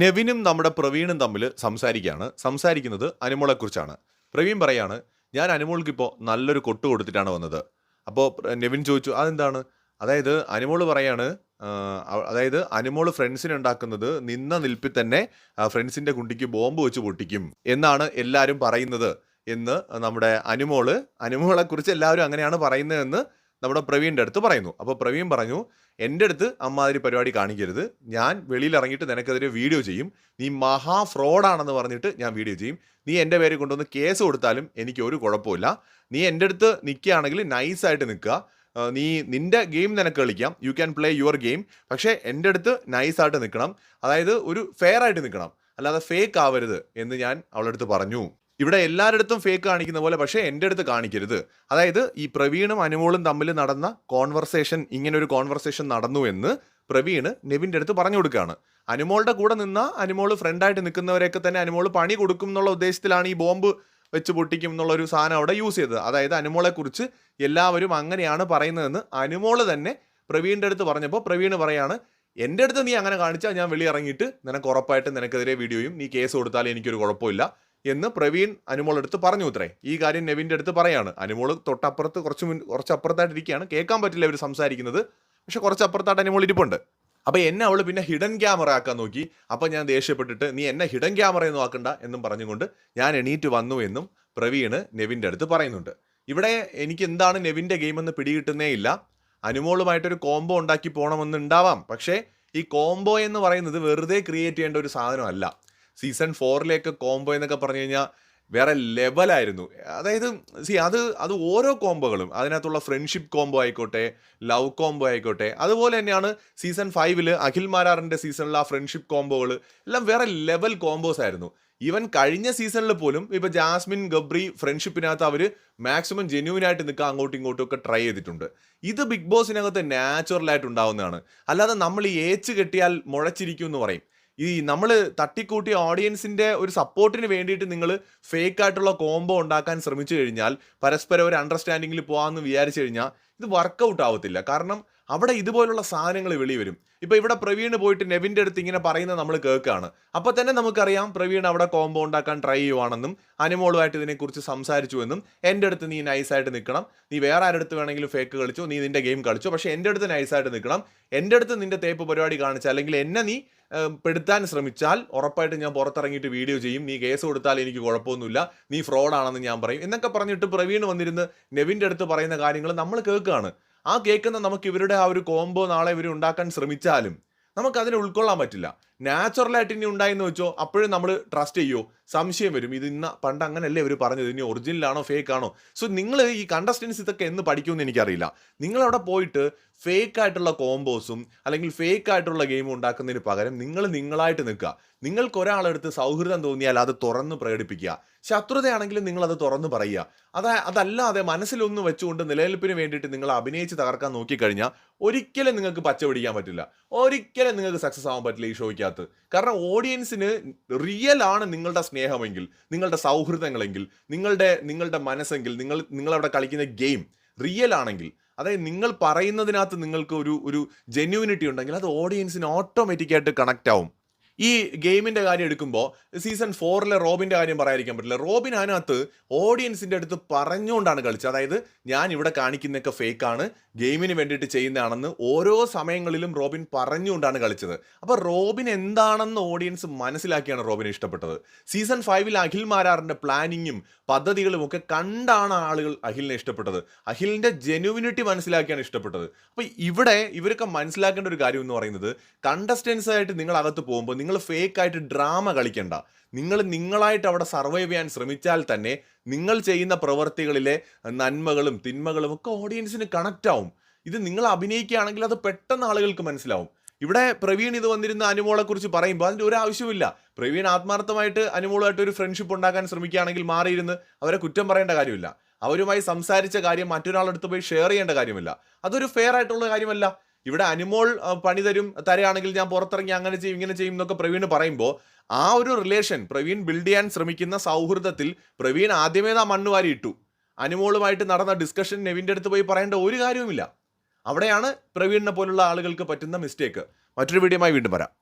നെവിനും നമ്മുടെ പ്രവീണും തമ്മിൽ സംസാരിക്കുകയാണ്. സംസാരിക്കുന്നത് അനുമോളെക്കുറിച്ചാണ്. പ്രവീൺ പറയാണ് ഞാൻ അനുമോൾക്കിപ്പോൾ നല്ലൊരു കൊട്ട് കൊടുത്തിട്ടാണ് വന്നത്. അപ്പോൾ നെവിൻ ചോദിച്ചു അതെന്താണ്? അതായത് അനുമോൾ പറയാണ് അതായത് അനുമോൾ ഫ്രണ്ട്സിന് ഉണ്ടാക്കുന്നത് നിന്ന നിൽപ്പിൽ തന്നെ ഫ്രണ്ട്സിന്റെ കുണ്ടിക്ക് ബോംബ് വെച്ച് പൊട്ടിക്കും എന്നാണ് എല്ലാവരും പറയുന്നത് എന്ന് നമ്മുടെ അനുമോൾ അനുമോളെക്കുറിച്ച് എല്ലാവരും അങ്ങനെയാണ് പറയുന്നതെന്ന് നമ്മുടെ പ്രവീണിന്റെ അടുത്ത് പറയുന്നു. അപ്പോൾ പ്രവീൺ പറഞ്ഞു എന്റെ അടുത്ത് അമ്മാതിരി പരിപാടി കാണിക്കരുത്. ഞാൻ വെളിയിൽ ഇറങ്ങിയിട്ട് നിനക്കെതിരെ വീഡിയോ ചെയ്യും. നീ മഹാ ഫ്രോഡാണെന്ന് പറഞ്ഞിട്ട് ഞാൻ വീഡിയോ ചെയ്യും. നീ എന്റെ പേര് കൊണ്ടുവന്ന് കേസ് കൊടുത്താലും എനിക്ക് ഒരു കുഴപ്പമില്ല. നീ എന്റെ അടുത്ത് നിൽക്കുകയാണെങ്കിൽ നൈസായിട്ട് നിൽക്കുക. നീ നിന്റെ ഗെയിം നിനക്ക് കളിക്കാം. You can play your game പക്ഷേ എന്റെ അടുത്ത് നൈസായിട്ട് നിൽക്കണം. അതായത് ഒരു ഫെയർ ആയിട്ട് നിൽക്കണം. അല്ലാതെ ഫേക്ക് ആവരുത് എന്ന് ഞാൻ അവളടുത്ത് പറഞ്ഞു. ഇവിടെ എല്ലാവരുടെ അടുത്തും ഫേക്ക് കാണിക്കുന്ന പോലെ പക്ഷേ എന്റെ അടുത്ത് കാണിക്കരുത്. അതായത് ഈ പ്രവീണും അനുമോളും തമ്മിൽ നടന്ന കോൺവെർസേഷൻ ഇങ്ങനെ ഒരു കോൺവെർസേഷൻ നടന്നു എന്ന് പ്രവീണ് നെവിന്റെ അടുത്ത് പറഞ്ഞു കൊടുക്കുകയാണ്. അനുമോളുടെ കൂടെ നിന്ന അനുമോൾ ഫ്രണ്ടായിട്ട് നിൽക്കുന്നവരെയൊക്കെ തന്നെ അനുമോൾ പണി കൊടുക്കും എന്നുള്ള ഉദ്ദേശത്തിലാണ് ഈ ബോംബ് വെച്ച് പൊട്ടിക്കും എന്നുള്ള ഒരു സാധനം അവിടെ യൂസ് ചെയ്തത്. അതായത് അനുമോളെക്കുറിച്ച് എല്ലാവരും അങ്ങനെയാണ് പറയുന്നതെന്ന് അനുമോൾ തന്നെ പ്രവീണിന്റെ അടുത്ത് പറഞ്ഞപ്പോൾ പ്രവീണ് പറയാണ് എന്റെ അടുത്ത് നീ അങ്ങനെ കാണിച്ചാൽ ഞാൻ വെളിയിറങ്ങിയിട്ട് നിനക്ക് ഉറപ്പായിട്ട് നിനക്കെതിരെ വീഡിയോയും നീ കേസ് കൊടുത്താൽ എനിക്കൊരു കുഴപ്പമില്ല. എന്ന് പ്രവീൺ അനുമോളെടുത്ത് പറഞ്ഞു ഉത്രേ ഈ കാര്യം നെവിന്റെ അടുത്ത് പറയാണ്. അനുമോൾ തൊട്ടപ്പുറത്ത് കുറച്ച് മുൻ കുറച്ച് അപ്പുറത്തായിട്ട് ഇരിക്കുകയാണ്. കേൾക്കാൻ പറ്റില്ല ഇവർ സംസാരിക്കുന്നത്. പക്ഷെ കുറച്ച് അപ്പുറത്തായിട്ട് അനുമോൾ ഇരിപ്പുണ്ട്. അപ്പോൾ എന്നെ അവൾ പിന്നെ ഹിഡൻ ക്യാമറ ആക്കാൻ നോക്കി. അപ്പോൾ ഞാൻ ദേഷ്യപ്പെട്ടിട്ട് നീ എന്നെ ഹിഡൻ ക്യാമറ ക്യാമറയൊന്നും ആക്കണ്ട എന്നും പറഞ്ഞുകൊണ്ട് ഞാൻ എണീറ്റ് വന്നു എന്നും പ്രവീണ് നെവിന്റെ അടുത്ത് പറയുന്നുണ്ട്. ഇവിടെ എനിക്ക് എന്താണ് നെവിന്റെ ഗെയിം എന്ന് പിടികിട്ടുന്നേ ഇല്ല. അനുമോളുമായിട്ടൊരു കോംബോ ഉണ്ടാക്കി പോകണമെന്ന് ഉണ്ടാവാം പക്ഷേ ഈ കോംബോ എന്ന് പറയുന്നത് വെറുതെ ക്രിയേറ്റ് ചെയ്യേണ്ട ഒരു സാധനമല്ല. സീസൺ ഫോറിലേക്ക് കോംബോ എന്നൊക്കെ പറഞ്ഞു കഴിഞ്ഞാൽ വേറെ ലെവലായിരുന്നു. അതായത് സി അത് അത് ഓരോ കോംബോകളും അതിനകത്തുള്ള ഫ്രണ്ട്ഷിപ്പ് കോംബോ ആയിക്കോട്ടെ ലവ് കോംബോ ആയിക്കോട്ടെ അതുപോലെ തന്നെയാണ് സീസൺ ഫൈവിൽ അഖിൽ മാരാറിന്റെ സീസണിലെ ആ ഫ്രണ്ട്ഷിപ്പ് കോംബോകൾ എല്ലാം വേറെ ലെവൽ കോംബോസ് ആയിരുന്നു. ഈവൻ കഴിഞ്ഞ സീസണിൽ പോലും ഇപ്പോൾ ജാസ്മിൻ ഗബ്രി ഫ്രണ്ട്ഷിപ്പിനകത്ത് അവർ മാക്സിമം ജെന്യൂൻ ആയിട്ട് നിൽക്കുക അങ്ങോട്ടും ഇങ്ങോട്ടും ഒക്കെ ട്രൈ ചെയ്തിട്ടുണ്ട്. ഇത് ബിഗ് ബോസിനകത്ത് നാച്ചുറലായിട്ട് ഉണ്ടാവുന്നതാണ്. അല്ലാതെ നമ്മൾ ഏച്ച് കെട്ടിയാൽ മുളച്ചിരിക്കും എന്ന് പറയും. ഈ നമ്മൾ തട്ടിക്കൂട്ടിയ ഓഡിയൻസിന്റെ ഒരു സപ്പോർട്ടിന് വേണ്ടിയിട്ട് നിങ്ങൾ ഫേക്ക് ആയിട്ടുള്ള കോംബോ ഉണ്ടാക്കാൻ ശ്രമിച്ചു കഴിഞ്ഞാൽ പരസ്പരം ഒരു അണ്ടർസ്റ്റാൻഡിങ്ങിൽ പോകാമെന്ന് വിചാരിച്ചു കഴിഞ്ഞാൽ ഇത് വർക്കൗട്ട് ആവത്തില്ല. കാരണം അവിടെ ഇതുപോലുള്ള സാധനങ്ങൾ വെളി വരും. ഇപ്പൊ ഇവിടെ പ്രവീൺ പോയിട്ട് നെവിന്റെ അടുത്ത് ഇങ്ങനെ പറയുന്നത് നമ്മൾ കേൾക്കുകയാണ് അപ്പോൾ തന്നെ നമുക്കറിയാം പ്രവീൺ അവിടെ കോംബോ ഉണ്ടാക്കാൻ ട്രൈ ചെയ്യുവാണെന്നും അനുമോളുമായിട്ട് ഇതിനെക്കുറിച്ച് സംസാരിച്ചു എന്നും എന്റെ അടുത്ത് നീ നൈസായിട്ട് നിൽക്കണം. നീ വേറെ ആരുടെ അടുത്ത് വേണമെങ്കിലും ഫേക്ക് കളിച്ചോ നീ നിന്റെ ഗെയിം കളിച്ചോ. പക്ഷേ എന്റെ അടുത്ത് നൈസായിട്ട് നിൽക്കണം. എന്റെ അടുത്ത് നിന്റെ തേപ്പ് പരിപാടി കാണിച്ചാൽ അല്ലെങ്കിൽ എന്നെ നീ പെടുത്താൻ ശ്രമിച്ചാൽ ഉറപ്പായിട്ട് ഞാൻ പുറത്തിറങ്ങിയിട്ട് വീഡിയോ ചെയ്യും. നീ കേസ് കൊടുത്താൽ എനിക്ക് കുഴപ്പമൊന്നുമില്ല. നീ ഫ്രോഡാണെന്ന് ഞാൻ പറയും. എന്നൊക്കെ പറഞ്ഞിട്ട് പ്രവീൺ വന്നിരുന്ന് നെവിന്റെ അടുത്ത് പറയുന്ന കാര്യങ്ങൾ നമ്മൾ കേൾക്കുകയാണ്. ആ കേൾക്കുന്ന നമുക്ക് ഇവരുടെ ആ ഒരു കോംബോ നാളെ ഇവർ ഉണ്ടാക്കാൻ ശ്രമിച്ചാലും നമുക്ക് അതിനെ ഉൾക്കൊള്ളാൻ പറ്റില്ല. നാച്ചുറലായിട്ട് ഇനി ഉണ്ടായെന്ന് വെച്ചോ അപ്പോഴും നമ്മൾ ട്രസ്റ്റ് ചെയ്യോ? സംശയം വരും. ഇത് ഇന്ന പണ്ട് അങ്ങനല്ലേ ഇവർ പറഞ്ഞത്? ഇനി ഒറിജിനലാണോ ഫേക്ക് ആണോ? സോ നിങ്ങൾ ഈ കണ്ടസ്റ്റൻസ് ഇതൊക്കെ എന്ന് പഠിക്കുമെന്ന് എനിക്കറിയില്ല. നിങ്ങളവിടെ പോയിട്ട് ഫേക്ക് ആയിട്ടുള്ള കോംബോസും അല്ലെങ്കിൽ ഫേക്ക് ആയിട്ടുള്ള ഗെയിം ഉണ്ടാക്കുന്നതിന് പകരം നിങ്ങൾ നിങ്ങളായിട്ട് നിൽക്കുക. നിങ്ങൾക്ക് ഒരാളെടുത്ത് സൗഹൃദം തോന്നിയാൽ അത് തുറന്ന് പ്രകടിപ്പിക്കുക. ശത്രുതയാണെങ്കിലും നിങ്ങൾ അത് തുറന്ന് പറയുക. അതാ അതല്ലാതെ മനസ്സിലൊന്നും വെച്ചുകൊണ്ട് നിലനിൽപ്പിന് വേണ്ടിയിട്ട് നിങ്ങൾ അഭിനയിച്ച് തകർക്കാൻ നോക്കിക്കഴിഞ്ഞാൽ ഒരിക്കലും നിങ്ങൾക്ക് പച്ച പിടിക്കാൻ പറ്റില്ല. ഒരിക്കലും നിങ്ങൾക്ക് സക്സസ് ആവാൻ പറ്റില്ല ഈ ഷോയ്ക്കകത്ത് കാരണം ഓഡിയൻസിന് റിയൽ ആണ് നിങ്ങളുടെ സ്നേഹമെങ്കിൽ നിങ്ങളുടെ സൗഹൃദങ്ങളെങ്കിൽ നിങ്ങളുടെ നിങ്ങളുടെ മനസ്സെങ്കിൽ നിങ്ങൾ നിങ്ങളവിടെ കളിക്കുന്ന ഗെയിം റിയൽ ആണെങ്കിൽ അതായത് നിങ്ങൾ പറയുന്നതിനകത്ത് നിങ്ങൾക്ക് ഒരു ഒരു ജെന്യൂനിറ്റി ഉണ്ടെങ്കിൽ അത് ഓഡിയൻസിന് ഓട്ടോമാറ്റിക്കായിട്ട് കണക്റ്റ് ആവും. ഈ ഗെയിമിന്റെ കാര്യം എടുക്കുമ്പോൾ സീസൺ ഫോറിലെ റോബിന്റെ കാര്യം പറയാതിരിക്കാൻ പറ്റില്ല. റോബിൻ അതിനകത്ത് ഓഡിയൻസിന്റെ അടുത്ത് പറഞ്ഞുകൊണ്ടാണ് കളിച്ചത്. അതായത് ഞാൻ ഇവിടെ കാണിക്കുന്നൊക്കെ ഫേക്കാണ് ഗെയിമിന് വേണ്ടിയിട്ട് ചെയ്യുന്നതാണെന്ന് ഓരോ സമയങ്ങളിലും റോബിൻ പറഞ്ഞുകൊണ്ടാണ് കളിച്ചത്. അപ്പോൾ റോബിൻ എന്താണെന്ന് ഓഡിയൻസ് മനസ്സിലാക്കിയാണ് റോബിനെ ഇഷ്ടപ്പെട്ടത്. സീസൺ ഫൈവിൽ അഖിൽ മാരാറിന്റെ പ്ലാനിങ്ങും പദ്ധതികളും ഒക്കെ കണ്ടാണ് ആളുകൾ അഖിലിനെ ഇഷ്ടപ്പെട്ടത്. അഖിലിന്റെ ജെനുവിനിറ്റി മനസ്സിലാക്കിയാണ് ഇഷ്ടപ്പെട്ടത്. അപ്പോൾ ഇവിടെ ഇവരൊക്കെ മനസ്സിലാക്കേണ്ട ഒരു കാര്യം എന്ന് പറയുന്നത് കണ്ടസ്റ്റൻസ് ആയിട്ട് നിങ്ങൾ അകത്ത് പോകുമ്പോൾ നിങ്ങൾ ഫേക്ക് ആയിട്ട് ഡ്രാമ കളിക്കണ്ട. നിങ്ങൾ നിങ്ങളായിട്ട് അവിടെ സർവൈവ് ചെയ്യാൻ ശ്രമിച്ചാൽ തന്നെ നിങ്ങൾ ചെയ്യുന്ന പ്രവൃത്തികളിലെ നന്മകളും തിന്മകളും ഒക്കെ ഓഡിയൻസിന് കണക്റ്റ് ആവും. ഇത് നിങ്ങൾ അഭിനയിക്കുകയാണെങ്കിൽ അത് പെട്ടെന്ന് ആളുകൾക്ക് മനസ്സിലാവും. ഇവിടെ പ്രവീൺ ഇത് വന്നിരുന്ന അനുമോളെ കുറിച്ച് പറയുമ്പോൾ അതിന്റെ ഒരു ആവശ്യമില്ല പ്രവീൺ ആത്മാർത്ഥമായിട്ട് അനുമോളുമായിട്ട് ഒരു ഫ്രണ്ട്ഷിപ്പ് ഉണ്ടാക്കാൻ ശ്രമിക്കുകയാണെങ്കിൽ മാറിയിരുന്ന് അവരെ കുറ്റം പറയേണ്ട കാര്യമില്ല. അവരുമായി സംസാരിച്ച കാര്യം മറ്റൊരാളെടുത്ത് പോയി ഷെയർ ചെയ്യേണ്ട കാര്യമില്ല. അതൊരു ഫെയർ ആയിട്ടുള്ള കാര്യമല്ല. ഇവിടെ അനുമോൾ പണി തരും തരയാണെങ്കിൽ ഞാൻ പുറത്തിറങ്ങി അങ്ങനെ ചെയ്യും ഇങ്ങനെ ചെയ്യും എന്നൊക്കെ പ്രവീൺ പറയുമ്പോൾ ആ ഒരു റിലേഷൻ പ്രവീൺ ബിൽഡ് ചെയ്യാൻ ശ്രമിക്കുന്ന സൗഹൃദത്തിൽ പ്രവീൺ ആദ്യമേ ആ മണ്ണ് വാരി ഇട്ടു അനുമോളുമായിട്ട് നടന്ന ഡിസ്കഷൻ നെവിന്റെ അടുത്ത് പോയി പറയേണ്ട ഒരു കാര്യവുമില്ല. അവിടെയാണ് പ്രവീണിനെ പോലുള്ള ആളുകൾക്ക് പറ്റുന്ന മിസ്റ്റേക്ക് മറ്റൊരു വീഡിയോമായി വീണ്ടും വരാം.